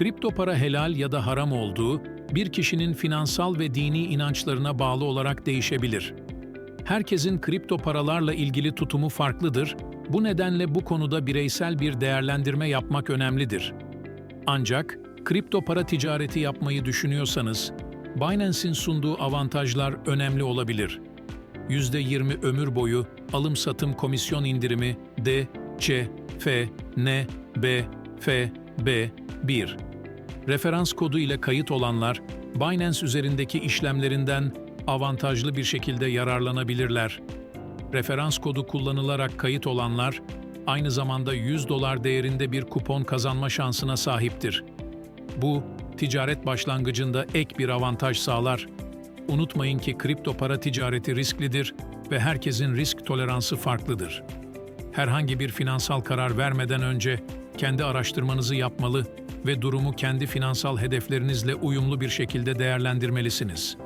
Kripto para helal ya da haram olduğu, bir kişinin finansal ve dini inançlarına bağlı olarak değişebilir. Herkesin kripto paralarla ilgili tutumu farklıdır, bu nedenle bu konuda bireysel bir değerlendirme yapmak önemlidir. Ancak kripto para ticareti yapmayı düşünüyorsanız, Binance'in sunduğu avantajlar önemli olabilir. %20 ömür boyu alım-satım komisyon indirimi D, C, F, N, B, F, B, 1. Referans kodu ile kayıt olanlar, Binance üzerindeki işlemlerinden avantajlı bir şekilde yararlanabilirler. Referans kodu kullanılarak kayıt olanlar, aynı zamanda 100 dolar değerinde bir kupon kazanma şansına sahiptir. Bu, ticaret başlangıcında ek bir avantaj sağlar. Unutmayın ki kripto para ticareti risklidir ve herkesin risk toleransı farklıdır. Herhangi bir finansal karar vermeden önce kendi araştırmanızı yapmalı ve durumu kendi finansal hedeflerinizle uyumlu bir şekilde değerlendirmelisiniz.